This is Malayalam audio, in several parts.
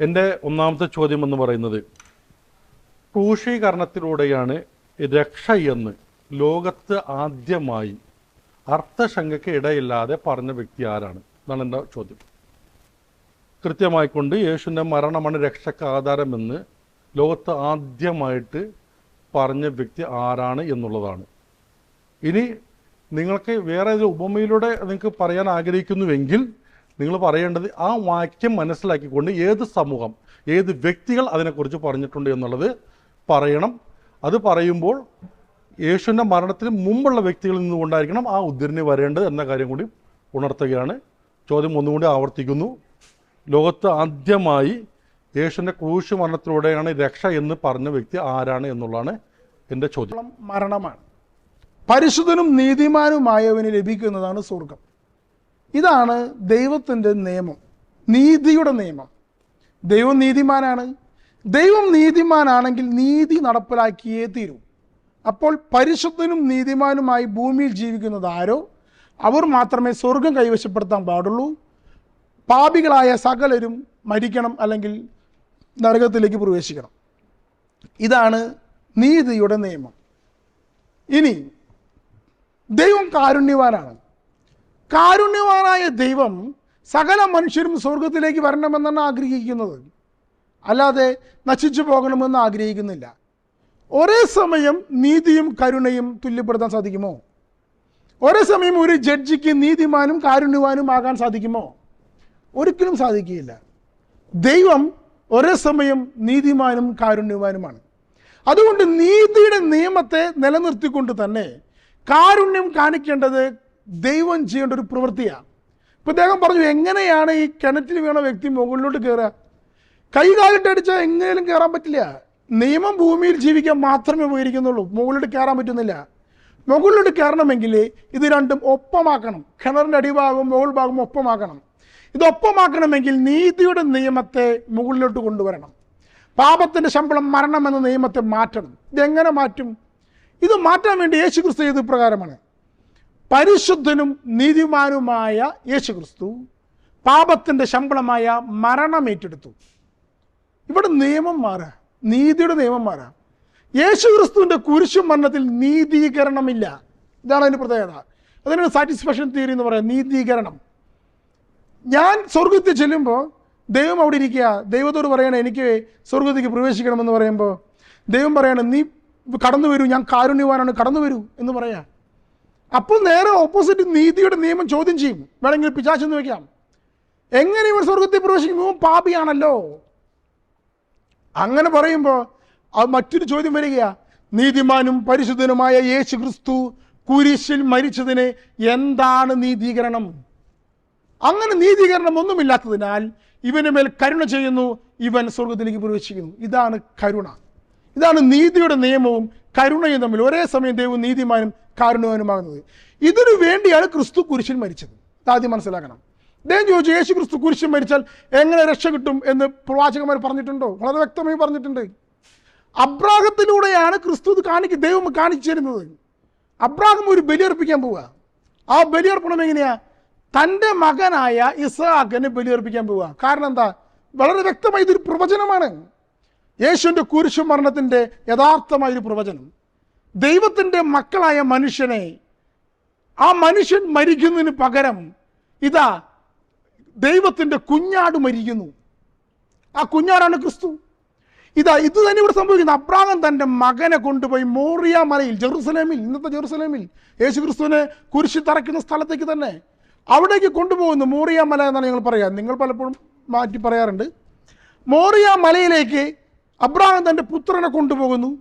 എന്റെ ഒന്നാമത്തെ ചോദ്യം എന്ന് പറയുന്നത് ക്രൂശീകരണത്തിലൂടെയാണ് രക്ഷ എന്ന് ലോകത്ത് ആദ്യമായി അർത്ഥശങ്കയ്ക്ക് ഇടയില്ലാതെ പറഞ്ഞ വ്യക്തി ആരാണ്? എന്നാണ് എന്റെ ചോദ്യം. കൃത്യമായിക്കൊണ്ട് യേശുവിന്റെ മരണമാണ് രക്ഷയ്ക്ക് ആധാരമെന്ന് ലോകത്ത് ആദ്യമായിട്ട് പറഞ്ഞ വ്യക്തി ആരാണ് എന്നുള്ളതാണ്. ഇനി നിങ്ങൾക്ക് വേറെ ഒരു ഉപമയിലൂടെ നിങ്ങൾക്ക് പറയാൻ ആഗ്രഹിക്കുന്നുവെങ്കിൽ നിങ്ങൾ പറയേണ്ടത് ആ വാക്യം മനസ്സിലാക്കിക്കൊണ്ട് ഏത് സമൂഹം ഏത് വ്യക്തികൾ അതിനെക്കുറിച്ച് പറഞ്ഞിട്ടുണ്ട് എന്നുള്ളത് പറയണം. അത് പറയുമ്പോൾ യേശുവിന്റെ മരണത്തിന് മുമ്പുള്ള വ്യക്തികളിൽ നിന്നുകൊണ്ടായിരിക്കണം ആ ഉദ്ധരണി വരേണ്ടത് എന്ന കാര്യം കൂടി ഉണർത്തുകയാണ്. ചോദ്യം ഒന്നുകൂടി ആവർത്തിക്കുന്നു. ലോകത്ത് ആദ്യമായി യേശുവിന്റെ ക്രൂശ് മരണത്തിലൂടെയാണ് രക്ഷ എന്ന് പറഞ്ഞ വ്യക്തി ആരാണ് എന്നുള്ളതാണ് എന്റെ ചോദ്യം. മരണമാണ്. പരിശുദ്ധനും നീതിമാനുമായവന് ലഭിക്കുന്നതാണ് സ്വർഗം ഇതാണ് ദൈവത്തിന്റെ നിയമം നീതിയുടെ നിയമം. ദൈവം നീതിമാനാണ്. ദൈവം നീതിമാനാണെങ്കിൽ നീതി നടപ്പിലാക്കിയേ തീരൂ. അപ്പോൾ പരിശുദ്ധനും നീതിമാനുമായി ഭൂമിയിൽ ജീവിക്കുന്നത് ആരോ? അവർ മാത്രമേ സ്വർഗം കൈവശപ്പെടുത്താൻ പാടുള്ളൂ. പാപികളായ സകലരും മരിക്കണം അല്ലെങ്കിൽ നരകത്തിലേക്ക് പ്രവേശിക്കണം. ഇതാണ് നീതിയുടെ നിയമം. ഇനി ദൈവം കാരുണ്യവാനാണ്. കാരുണ്യവാനായ ദൈവം സകല മനുഷ്യരും സ്വർഗത്തിലേക്ക് വരണമെന്നാണ് ആഗ്രഹിക്കുന്നത്. അല്ലാതെ നശിച്ചു പോകണമെന്ന് ആഗ്രഹിക്കുന്നില്ല. ഒരേ സമയം നീതിയും കരുണയും തുല്യപ്പെടുത്താൻ സാധിക്കുമോ? ഒരേ സമയം ഒരു ജഡ്ജിക്ക് നീതിമാനും കാരുണ്യവാനും ആകാൻ സാധിക്കുമോ? ഒരിക്കലും സാധിക്കുകയില്ല. ദൈവം ഒരേ സമയം നീതിമാനും കാരുണ്യവാനുമാണ്. അതുകൊണ്ട് നീതിയുടെ നിയമത്തെ നിലനിർത്തിക്കൊണ്ട് തന്നെ കാരുണ്യം കാണിക്കേണ്ടത് ദൈവം ചെയ്യേണ്ട ഒരു പ്രവൃത്തിയാണ് ഇപ്പം അദ്ദേഹം പറഞ്ഞു എങ്ങനെയാണ് ഈ കിണറ്റിൽ വീണ വ്യക്തി മുകളിലോട്ട് കയറുക കൈകാലിട്ടടിച്ചാൽ എങ്ങനെയും കയറാൻ പറ്റില്ല. നിയമം ഭൂമിയിൽ ജീവിക്കാൻ മാത്രമേ ഉപകരിക്കുന്നുള്ളൂ. മുകളിലോട്ട് കയറാൻ പറ്റുന്നില്ല. മുകളിലോട്ട് കയറണമെങ്കിൽ ഇത് രണ്ടും ഒപ്പമാക്കണം. കിണറിന്റെ അടിഭാഗവും മുകൾ ഭാഗവും ഒപ്പമാക്കണം. ഇതൊപ്പമാക്കണമെങ്കിൽ നീതിയുടെ നിയമത്തെ മുകളിലോട്ട് കൊണ്ടുവരണം. പാപത്തിന്റെ ശമ്പളം മരണം എന്ന നിയമത്തെ മാറ്റണം. ഇതെങ്ങനെ മാറ്റും? ഇത് മാറ്റാൻ വേണ്ടി യേശു ക്രിസ്തു ചെയ്ത് പ്രകാരമാണ്. പരിശുദ്ധനും നീതിമാനുമായ യേശു ക്രിസ്തു പാപത്തിന്റെ ശമ്പളമായ മരണം ഏറ്റെടുത്തു. ഇവിടെ നിയമം മാറാ. നീതിയുടെ നിയമം മാറാം. യേശു ക്രിസ്തുവിന്റെ കുരിശു മരണത്തിൽ നീതീകരണമില്ല. ഇതാണ് അതിന്റെ പ്രത്യേകത. അതിനൊരു സാറ്റിസ്ഫാക്ഷൻ തിയറി എന്ന് പറയാം. നീതീകരണം. ഞാൻ സ്വർഗത്തിൽ ചെല്ലുമ്പോൾ ദൈവം അവിടെ ഇരിക്കുക. ദൈവത്തോട് പറയണേ എനിക്ക് സ്വർഗത്തേക്ക് പ്രവേശിക്കണമെന്ന് പറയുമ്പോൾ ദൈവം പറയണേ നീ കടന്നു വരൂ ഞാൻ കാരുണ്യവാനാണ്. കടന്നു വരൂ എന്ന് പറയാ. അപ്പോൾ നേരെ ഓപ്പോസിറ്റ് നീതിയുടെ നിയമം ചോദ്യം ചെയ്യും. വേണമെങ്കിൽ പിശാചെന്ന് വെക്കാം. എങ്ങനെ ഇവർ സ്വർഗത്തിൽ പ്രവേശിക്കുമ്പോൾ പാപിയാണല്ലോ. അങ്ങനെ പറയുമ്പോൾ അത് മറ്റൊരു ചോദ്യം വരികയാ. നീതിമാനും പരിശുദ്ധനുമായ യേശു ക്രിസ്തു കുരിശിൽ മരിച്ചതിന് എന്താണ് നീതീകരണം? അങ്ങനെ നീതീകരണം ഒന്നുമില്ലാത്തതിനാൽ ഇവന് മേൽ കരുണ ചെയ്യുന്നു. ഇവൻ സ്വർഗത്തിലേക്ക് പ്രവേശിക്കുന്നു. ഇതാണ് കരുണ. ഇതാണ് നീതിയുടെ നിയമവും കരുണയും തമ്മിൽ ഒരേ സമയം ദൈവം നീതിമാനും കാരുണ്യവാനുമാകുന്നത്. ഇതിനു വേണ്ടിയാണ് ക്രിസ്തു കുരിശിൽ മരിച്ചത്. ആദ്യം മനസ്സിലാക്കണം. ദൈവം ചോദിച്ചു യേശു ക്രിസ്തു കുരിശിൽ മരിച്ചാൽ എങ്ങനെ രക്ഷ കിട്ടും? എന്ന് പ്രവാചകന്മാർ പറഞ്ഞിട്ടുണ്ടോ? വളരെ വ്യക്തമായി പറഞ്ഞിട്ടുണ്ട്. അബ്രാഹത്തിലൂടെയാണ് ക്രിസ്തു ഇത് കാണിക്ക് ദൈവം കാണിച്ചു തരുന്നത്. അബ്രാഹം ഒരു ബലിയർപ്പിക്കാൻ പോവുക. ആ ബലിയർപ്പണം എങ്ങനെയാ? തന്റെ മകനായ ഇസഹാക്കിനെ ബലിയർപ്പിക്കാൻ പോവുക. കാരണം എന്താ? വളരെ വ്യക്തമായി ഇതൊരു പ്രവചനമാണ്. യേശുവിന്റെ യഥാർത്ഥമായ ഒരു പ്രവചനം. ദൈവത്തിന്റെ മക്കളായ മനുഷ്യനെ ആ മനുഷ്യൻ മരിക്കുന്നതിന് പകരം ഇതാ ദൈവത്തിന്റെ കുഞ്ഞാട് മരിക്കുന്നു. ആ കുഞ്ഞാടാണ് ക്രിസ്തു. ഇതാ ഇത് തന്നെ ഇവിടെ സംഭവിക്കുന്നത് അബ്രാഹം തന്റെ മകനെ കൊണ്ടുപോയി മോറിയ മലയിൽ ജെറുസലേമിൽ ഇന്നത്തെ ജെറുസലേമിൽ. യേശു ക്രിസ്തുവിനെ കുരിശി തറയ്ക്കുന്ന സ്ഥലത്തേക്ക് തന്നെ അവിടേക്ക് കൊണ്ടുപോകുന്നു. മോറിയ മല എന്നാണ് ഞങ്ങൾ പറയാം. നിങ്ങൾ പലപ്പോഴും മാറ്റി പറയാറുണ്ട്. മോറിയ മലയിലേക്ക് അബ്രാഹം തന്റെ പുത്രനെ കൊണ്ടുപോകുന്നു.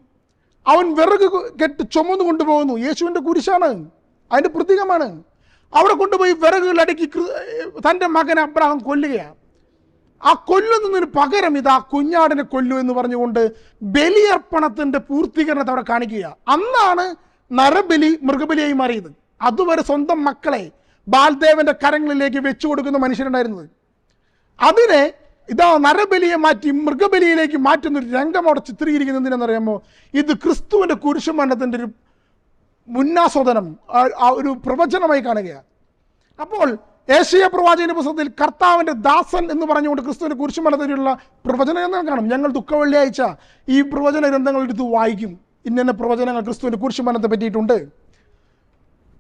അവൻ വിറക് കെട്ട് ചുമന്ന് കൊണ്ടുപോകുന്നു. യേശുവിന്റെ കുരിശാണ്. അതിന്റെ പ്രതീകമാണ്. അവിടെ കൊണ്ടുപോയി വിറകുകൾ അടുക്കി തന്റെ മകനെ അബ്രാഹം കൊല്ലുകയാണ് ആ കൊല്ലുന്നതിന് പകരം ഇത് ആ കുഞ്ഞാടിനെ കൊല്ലു എന്ന് പറഞ്ഞുകൊണ്ട് ബലിയർപ്പണത്തിന്റെ പൂർത്തീകരണത്തെ അവിടെ കാണിക്കുക അന്നാണ് നരബലി മൃഗബലിയായി മാറിയത്. അതുവരെ സ്വന്തം മക്കളെ ബാൽദേവന്റെ കരങ്ങളിലേക്ക് വെച്ചു കൊടുക്കുന്ന മനുഷ്യരുണ്ടായിരുന്നത്. അതിനെ ഇതാ നരബലിയെ മാറ്റി മൃഗബലിയിലേക്ക് മാറ്റുന്ന ഒരു രംഗം അവിടെ ചിത്രീകരിക്കുന്നത് ഇത് ക്രിസ്തുവിന്റെ കുരിശുമരണത്തിന്റെ ഒരു മുന്നാസ്വദനം ഒരു പ്രവചനമായി കാണുകയാണ്. അപ്പോൾ ഏഷ്യ പ്രവാചകന്റെ പുസ്തകത്തിൽ കർത്താവിന്റെ ദാസൻ എന്ന് പറഞ്ഞുകൊണ്ട് ക്രിസ്തുവിന്റെ ക്രിസ്തുവിന്റെ പ്രവചനം എന്ന് കാണും. ഞങ്ങൾ ദുഃഖ വെള്ളിയാഴ്ച ഈ പ്രവചന ഗ്രന്ഥങ്ങൾ എടുത്ത് വായിക്കും. ഇന്ന പ്രവചനങ്ങൾ ക്രിസ്തുവിന്റെ കുരിശുമരണത്തെ പറ്റിയിട്ടുണ്ട്.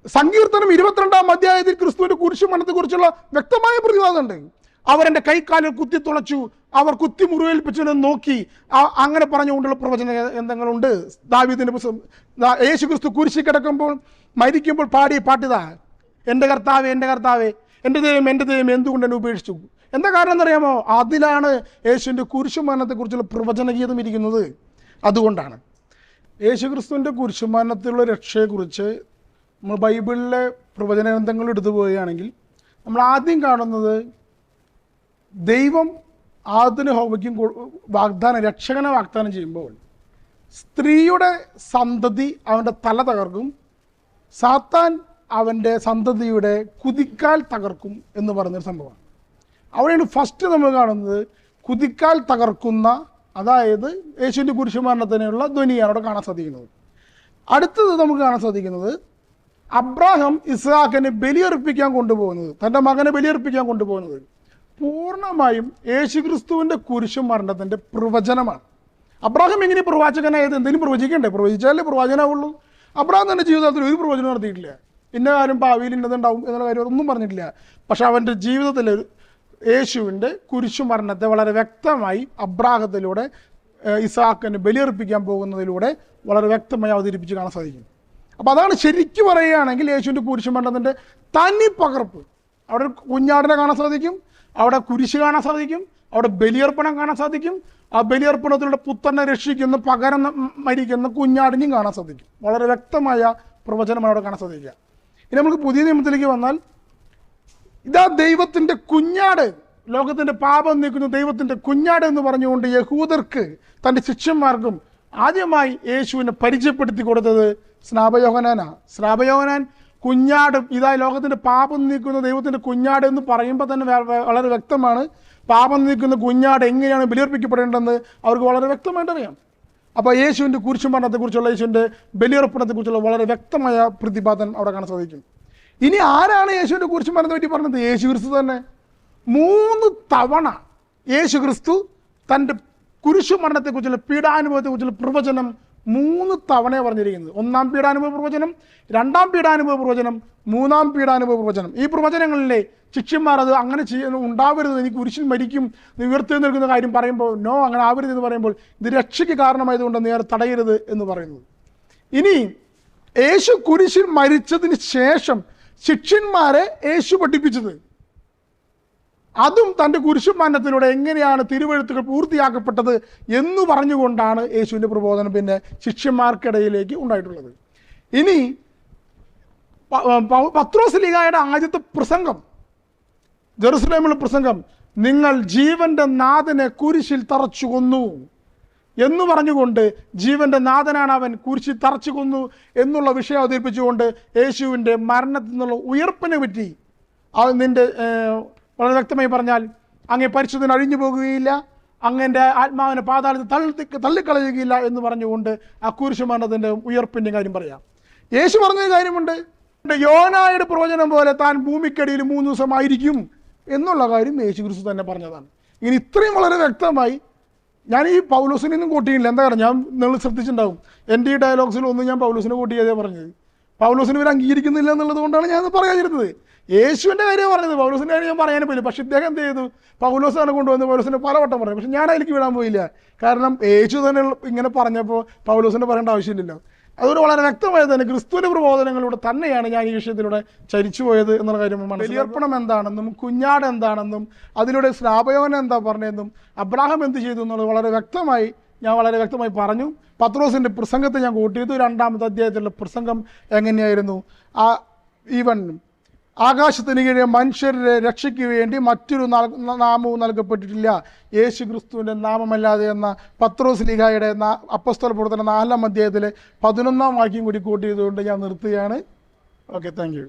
സങ്കീർത്തനം ഇരുപത്തിരണ്ടാം അധ്യായത്തിൽ ക്രിസ്തുവിന്റെ കുരിശുമരണത്തെക്കുറിച്ചുള്ള വ്യക്തമായ പ്രതിവാദമുണ്ട് അവരെന്റെ കൈക്കാലിൽ കുത്തി തുളച്ചു അവർ കുത്തി മുറിവേൽപ്പിച്ചതിനെ നോക്കി അങ്ങനെ പറഞ്ഞുകൊണ്ടുള്ള പ്രവചന ഗ്രന്ഥങ്ങളുണ്ട്. ദാവീദിന്റെ പുസ്തകം യേശു ക്രിസ്തു കുരിശി കിടക്കുമ്പോൾ മരിക്കുമ്പോൾ പാടിയ പാട്ടിതാ എന്റെ കർത്താവേ എന്റെ കർത്താവേ എന്റെ ദൈവം എന്റെ ദൈവം എന്തുകൊണ്ട് എന്നെ ഉപേക്ഷിച്ചു? എന്താ കാരണം എന്നറിയാമോ? അതിലാണ് യേശുവിന്റെ കുരിശുമരണത്തെക്കുറിച്ചുള്ള പ്രവചന ഗീതം ഇരിക്കുന്നത്. അതുകൊണ്ടാണ് യേശു ക്രിസ്തുവിന്റെ കുരിശുമരണത്തിലുള്ള രക്ഷയെക്കുറിച്ച് നമ്മൾ ബൈബിളിലെ പ്രവചന ഗ്രന്ഥങ്ങൾ എടുത്തു പോവുകയാണെങ്കിൽ നമ്മൾ ആദ്യം കാണുന്നത് ദൈവം ആദിന് ഹോമയ്ക്കും വാഗ്ദാനം രക്ഷകനെ വാഗ്ദാനം ചെയ്യുമ്പോൾ സ്ത്രീയുടെ സന്തതി അവന്റെ തല തകർക്കും സാത്താൻ അവന്റെ സന്തതിയുടെ കുതിക്കാൽ തകർക്കും എന്ന് പറഞ്ഞൊരു സംഭവമാണ്. അവിടെയാണ് ഫസ്റ്റ് നമ്മൾ കാണുന്നത് കുതിക്കാൽ തകർക്കുന്ന അതായത് യേശുവിന്റെ കുരിശുമരണത്തിനുള്ള ധ്വനിയാണ് അവിടെ കാണാൻ സാധിക്കുന്നത്. അടുത്തത് നമുക്ക് കാണാൻ സാധിക്കുന്നത് അബ്രാഹം ഇസ്ഹാക്കിനെ ബലിയർപ്പിക്കാൻ കൊണ്ടുപോകുന്നത് തന്റെ മകനെ ബലിയർപ്പിക്കാൻ കൊണ്ടുപോകുന്നത്. പൂർണമായും യേശുക്രിസ്തുവിന്റെ കുരിശുമരണത്തിന്റെ പ്രവചനമാണ്. അബ്രാഹം എങ്ങനെ പ്രവാചകനായത്? എന്തെങ്കിലും പ്രവചിക്കണ്ടേ? പ്രവചിച്ചാലേ പ്രവാചനാവുള്ളൂ അബ്രാഹം തന്നെ ജീവിതത്തിൽ ഒരു പ്രവചനം നടത്തിയിട്ടില്ല. ഇന്ന കാര്യം ഭാവിയിൽ ഇന്നതുണ്ടാവും എന്നുള്ള കാര്യം ഒന്നും പറഞ്ഞിട്ടില്ല. പക്ഷെ അവന്റെ ജീവിതത്തിൽ യേശുവിന്റെ കുരിശുമരണത്തെ വളരെ വ്യക്തമായി അബ്രാഹത്തിലൂടെ ഇസാക്കിന് ബലിയർപ്പിക്കാൻ പോകുന്നതിലൂടെ വളരെ വ്യക്തമായി അവതരിപ്പിച്ച് കാണാൻ സാധിക്കും. അപ്പോൾ അതാണ് ശരിക്കും പറയുകയാണെങ്കിൽ യേശുവിന്റെ കുരിശുമരണത്തിന്റെ തനി പകർപ്പ്. അവിടെ കുഞ്ഞാടിനെ കാണാൻ സാധിക്കും. അവിടെ കുരിശ് കാണാൻ സാധിക്കും. അവിടെ ബലിയർപ്പണം കാണാൻ സാധിക്കും. ആ ബലിയർപ്പണത്തിലൂടെ പുത്രനെ രക്ഷിക്കുന്ന പകരം മരിക്കുന്ന കുഞ്ഞാടിനെയും കാണാൻ സാധിക്കും. വളരെ വ്യക്തമായ പ്രവചനമാണ് അവിടെ കാണാൻ സാധിക്കുക. ഇനി നമുക്ക് പുതിയ നിയമത്തിലേക്ക് വന്നാൽ ഇതാ ദൈവത്തിന്റെ കുഞ്ഞാട്. ലോകത്തിന്റെ പാപം നീക്കുന്ന ദൈവത്തിന്റെ കുഞ്ഞാട് എന്ന് പറഞ്ഞുകൊണ്ട് യഹൂദർക്ക് തന്റെ ശിഷ്യന്മാർക്കും ആദ്യമായി യേശുവിനെ പരിചയപ്പെടുത്തി കൊടുത്തത് സ്നാപയോഹനാനാണ്. സ്നാപയോഹനാൻ കുഞ്ഞാട് ഇതാ ലോകത്തിന്റെ പാപം നീക്കുന്ന ദൈവത്തിന്റെ കുഞ്ഞാട് എന്ന് പറയുമ്പോൾ തന്നെ വളരെ വ്യക്തമാണ്. പാപം നീക്കുന്ന കുഞ്ഞാട് എങ്ങനെയാണ് ബലിയർപ്പിക്കപ്പെടേണ്ടതെന്ന് അവർക്ക് വളരെ വ്യക്തമായിട്ട് അറിയാം. അപ്പോൾ യേശുവിന്റെ കുരിശുമരണത്തെക്കുറിച്ചുള്ള യേശുവിന്റെ ബലിയർപ്പണത്തെക്കുറിച്ചുള്ള വളരെ വ്യക്തമായ പ്രതിപാദനം അവിടെ കാണാൻ സാധിക്കും. ഇനി ആരാണ് യേശുവിന്റെ കുരിശുമരണത്തെ പറ്റി പറഞ്ഞത്? യേശു ക്രിസ്തു തന്നെ. മൂന്ന് തവണ യേശു ക്രിസ്തു തന്റെ കുരിശുമരണത്തെക്കുറിച്ചുള്ള പീഡാനുഭവത്തെക്കുറിച്ചുള്ള പ്രവചനം മൂന്ന് തവണ പറഞ്ഞിരിക്കുന്നത്. ഒന്നാം പീഡാനുഭവ പ്രവചനം രണ്ടാം പീഡാനുഭവ പ്രവചനം മൂന്നാം പീഡാനുഭവ പ്രവചനം. ഈ പ്രവചനങ്ങളിലെ ശിഷ്യന്മാർ അത് അങ്ങനെ ചെയ്യുന്ന ഉണ്ടാവരുത് എനിക്ക് കുരിശിൽ മരിക്കും നീ ഉയർത്തി നിൽക്കുന്ന കാര്യം പറയുമ്പോൾ നോ അങ്ങനെ ആവരുത് എന്ന് പറയുമ്പോൾ ഇത് രക്ഷയ്ക്ക് കാരണമായതുകൊണ്ട് നേരെ തടയരുത് എന്ന് പറയുന്നത് ഇനി യേശു കുരിശിൽ മരിച്ചതിന് ശേഷം ശിഷ്യന്മാരെ യേശു പഠിപ്പിച്ചത് അതും തന്റെ കുരിശുമാനത്തിലൂടെ എങ്ങനെയാണ് തിരുവഴുത്തുകൾ പൂർത്തിയാക്കപ്പെട്ടത് എന്ന് പറഞ്ഞുകൊണ്ടാണ് യേശുവിന്റെ പ്രബോധനം പിന്നെ ശിഷ്യന്മാർക്കിടയിലേക്ക് ഉണ്ടായിട്ടുള്ളത്. ഇനി പ- പ- പത്രോസ് ലീഗായുടെ ആദ്യത്തെ പ്രസംഗം ജെറുസലേമിലെ പ്രസംഗം നിങ്ങൾ ജീവന്റെ നാഥനെ കുരിശിൽ തറച്ചു കൊന്നു എന്ന് പറഞ്ഞുകൊണ്ട് ജീവന്റെ നാഥനാണ് അവൻ കുരിശിൽ തറച്ചു കൊന്നു എന്നുള്ള വിഷയം അവതരിപ്പിച്ചുകൊണ്ട് യേശുവിന്റെ മരണത്തിൽ നിന്നുള്ള ഉയർപ്പിനെ പറ്റി അത് ഏഹ്, വളരെ വ്യക്തമായി പറഞ്ഞാൽ അങ്ങേ പരിശുദ്ധൻ അഴിഞ്ഞു പോകുകയില്ല അങ്ങന്റെ ആത്മാവിനെ പാതാളത്തിൽ തള്ളി തള്ളിക്കളയുകയില്ല എന്ന് പറഞ്ഞുകൊണ്ട് ആ കുരിശുമരണത്തിന്റെ ഉയർപ്പിന്റെ കാര്യം പറയാം. യേശു പറഞ്ഞൊരു കാര്യമുണ്ട്. യോനായുടെ പ്രവചനം പോലെ താൻ ഭൂമിക്കടിയിൽ മൂന്ന് ദിവസമായിരിക്കും എന്നുള്ള കാര്യം യേശു ക്രിസ്തു തന്നെ പറഞ്ഞതാണ്. ഇങ്ങനെ ഇത്രയും വളരെ വ്യക്തമായി ഞാൻ ഈ പൗലോസിനൊന്നും കൂട്ടിയില്ല എന്താ പറയുക ഞാൻ നിങ്ങൾ ശ്രദ്ധിച്ചിട്ടുണ്ടാവും. എന്റെ ഈ ഡയലോഗ്സിൽ ഒന്നും ഞാൻ പൗലോസിനെ കൂട്ടിയതേ പറഞ്ഞത്. പൗലോസിന് ഇവർ അംഗീകരിക്കുന്നില്ല എന്നുള്ളത് കൊണ്ടാണ് ഞാൻ പറയാതിരുന്നത്. യേശുവിന്റെ കാര്യം പറഞ്ഞത് പൗലോസിന്റെ കാര്യം ഞാൻ പറയാനും പോയില്ല. പക്ഷെ ഇദ്ദേഹം എന്ത് ചെയ്തു? പൗലോസാണ് കൊണ്ടുവന്ന് പൗലോസിനെ പലവട്ടം പറഞ്ഞു. പക്ഷെ ഞാൻ അതിലേക്ക് വിടാൻ പോയില്ല. കാരണം യേശു തന്നെ ഇങ്ങനെ പറഞ്ഞപ്പോൾ പൗലോസിനെ പറയേണ്ട ആവശ്യമില്ലല്ലോ. അതൊരു വളരെ വ്യക്തമായി തന്നെ ക്രിസ്തുവിന്റെ പ്രബോധനങ്ങളിലൂടെ തന്നെയാണ് ഞാൻ ഈ വിഷയത്തിലൂടെ ചരിച്ചു പോയത് എന്നുള്ള കാര്യം ബലിയർപ്പണം എന്താണെന്നും കുഞ്ഞാട് എന്താണെന്നും അതിലൂടെ സ്നാപയോൻ എന്താ പറഞ്ഞതെന്നും അബ്രാഹം എന്ത് ചെയ്തു എന്നുള്ളത് വളരെ വ്യക്തമായി ഞാൻ വളരെ വ്യക്തമായി പറഞ്ഞു. പത്രോസിന്റെ പ്രസംഗത്തെ ഞാൻ കൂട്ടിയത് രണ്ടാമത്തെ അധ്യായത്തിലുള്ള പ്രസംഗം എങ്ങനെയായിരുന്നു? ആ ഈവൻ ആകാശത്തിന് കീഴെ മനുഷ്യരെ രക്ഷയ്ക്ക് വേണ്ടി മറ്റൊരു നാമവും നൽകപ്പെട്ടിട്ടില്ല. യേശു ക്രിസ്തുവിന്റെ നാമമല്ലാതെ എന്ന പത്രോസ് ലീഗായുടെ അപ്പസ്തോൽ പ്രവർത്തന നാലാം അധ്യായത്തിലെ പതിനൊന്നാം വാക്യം കൂടി കൂട്ടിയതുകൊണ്ട് ഞാൻ നിർത്തുകയാണ്. Okay thank